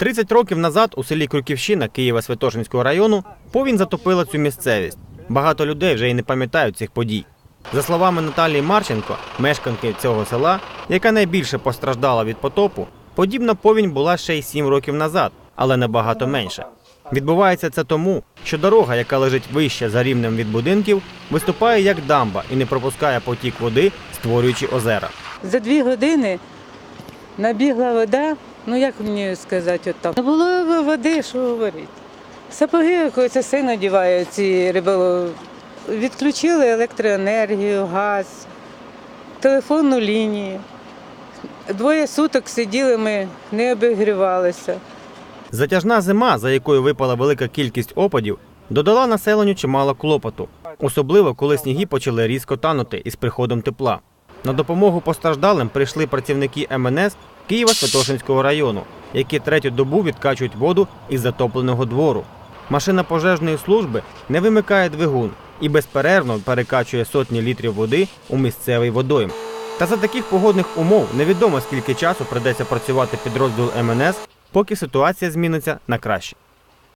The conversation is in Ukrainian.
30 років назад у селі Крюківщина Києва-Святошинського району повінь затопила цю місцевість. Багато людей вже й не пам'ятають цих подій. За словами Наталії Марченко, мешканки цього села, яка найбільше постраждала від потопу, подібна повінь була ще й 7 років назад, але набагато менше. Відбувається це тому, що дорога, яка лежить вище за рівнем від будинків, виступає як дамба і не пропускає потік води, створюючи озера. За дві години набігла вода, ну як мені сказати, отак. Не було води, що говорити. Сапоги це син одіває ці риболов. Відключили електроенергію, газ, телефонну лінію. Двоє суток сиділи ми, не обігрівалися. Затяжна зима, за якою випала велика кількість опадів, додала населенню чимало клопоту, особливо коли сніги почали різко танути із приходом тепла. На допомогу постраждалим прийшли працівники МНС Києва-Святошинського району, які третю добу відкачують воду із затопленого двору. Машина пожежної служби не вимикає двигун і безперервно перекачує сотні літрів води у місцевий водойм. Та за таких погодних умов невідомо скільки часу придеться працювати підрозділ МНС, поки ситуація зміниться на краще.